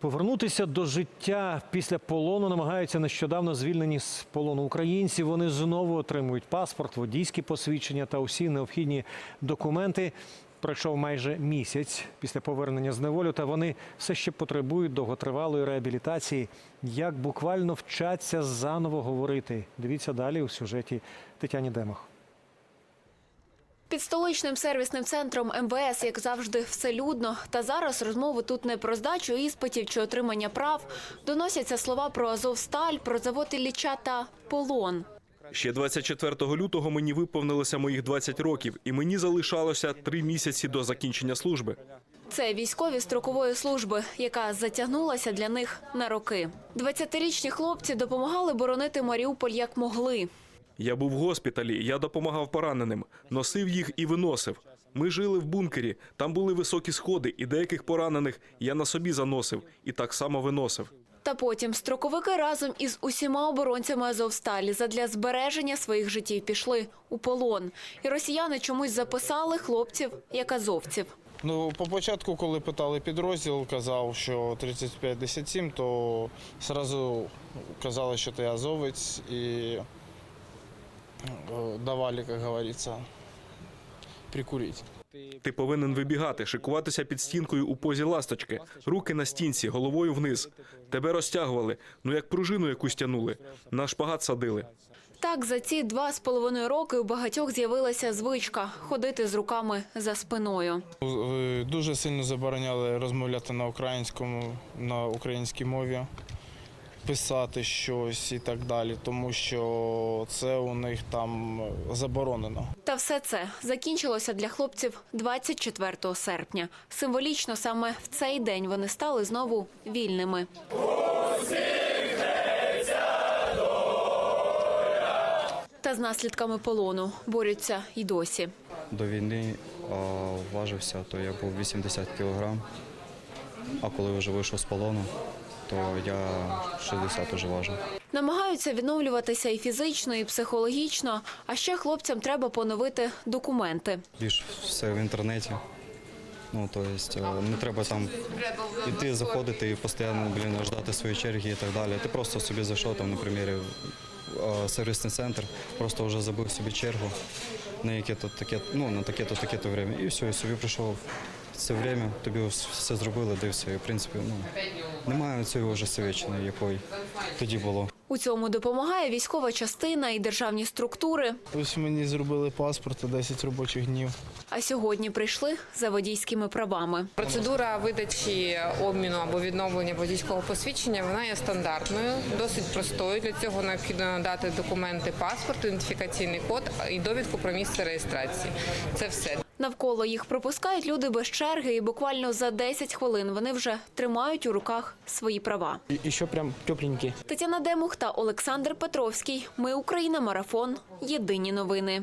Повернутися до життя після полону намагаються нещодавно звільнені з полону українці. Вони знову отримують паспорт, водійські посвідчення та усі необхідні документи. Пройшов майже місяць після повернення з неволю, та вони все ще потребують довготривалої реабілітації. Як буквально вчаться заново говорити? Дивіться далі у сюжеті Тетяні Демах. Під столичним сервісним центром МВС, як завжди, все людно. Та зараз розмови тут не про здачу іспитів чи отримання прав. Доносяться слова про Азовсталь, про завод Ілліча та полон. Ще 24 лютого мені виповнилося моїх 20 років, і мені залишалося три місяці до закінчення служби. Це військові строкової служби, яка затягнулася для них на роки. 20-річні хлопці допомагали боронити Маріуполь як могли. Я був в госпіталі, я допомагав пораненим, носив їх і виносив. Ми жили в бункері, там були високі сходи, і деяких поранених я на собі заносив і так само виносив. Та потім строковики разом із усіма оборонцями Азовсталі задля збереження своїх життів пішли у полон. І росіяни чомусь записали хлопців як азовців. Ну, по початку, коли питали підрозділ, казав, що 35-10, то одразу казали, що ти азовець і давали, як говориться, прикурити. Ти повинен вибігати, шикуватися під стінкою у позі ласточки, руки на стінці, головою вниз. Тебе розтягували, ну як пружину якусь тянули, на шпагат садили. Так, за ці два з половиною роки у багатьох з'явилася звичка ходити з руками за спиною. Е, Дуже сильно забороняли розмовляти на українському, на українській мові, писати щось і так далі, тому що це у них там заборонено. Та все це закінчилося для хлопців 24 серпня. Символічно саме в цей день вони стали знову вільними. Та з наслідками полону борються й досі. До війни а, важився, то я був 80 кілограм, а коли вже вийшов з полону, то я 60 вже важу. Намагаються відновлюватися і фізично, і психологічно. А ще хлопцям треба поновити документи. Більш все в інтернеті. Ну, то есть, е, не треба там іти, заходити і постійно блін, ждати своєї черги і так далі. Ти просто собі зайшов там, на примірі, е, сервісний центр, просто вже забив собі чергу на яке-то таке, ну, на таке-то, таке-то время. І все, і собі прийшов це время, тобі все зробили, де. І, в принципі, ну, немає цієї вже совєтчини, якої тоді було. У цьому допомагає військова частина і державні структури. Ось мені зробили паспорт на 10 робочих днів. А сьогодні прийшли за водійськими правами. Процедура видачі обміну або відновлення водійського посвідчення вона є стандартною, досить простою. Для цього необхідно надати документи, паспорт, ідентифікаційний код і довідку про місце реєстрації. Це все. Навколо їх пропускають люди без черги, і буквально за 10 хвилин вони вже тримають у руках свої права. І що прям тепленькі. Тетяна Демух та Олександр Петровський. Ми Україна. Марафон. Єдині новини.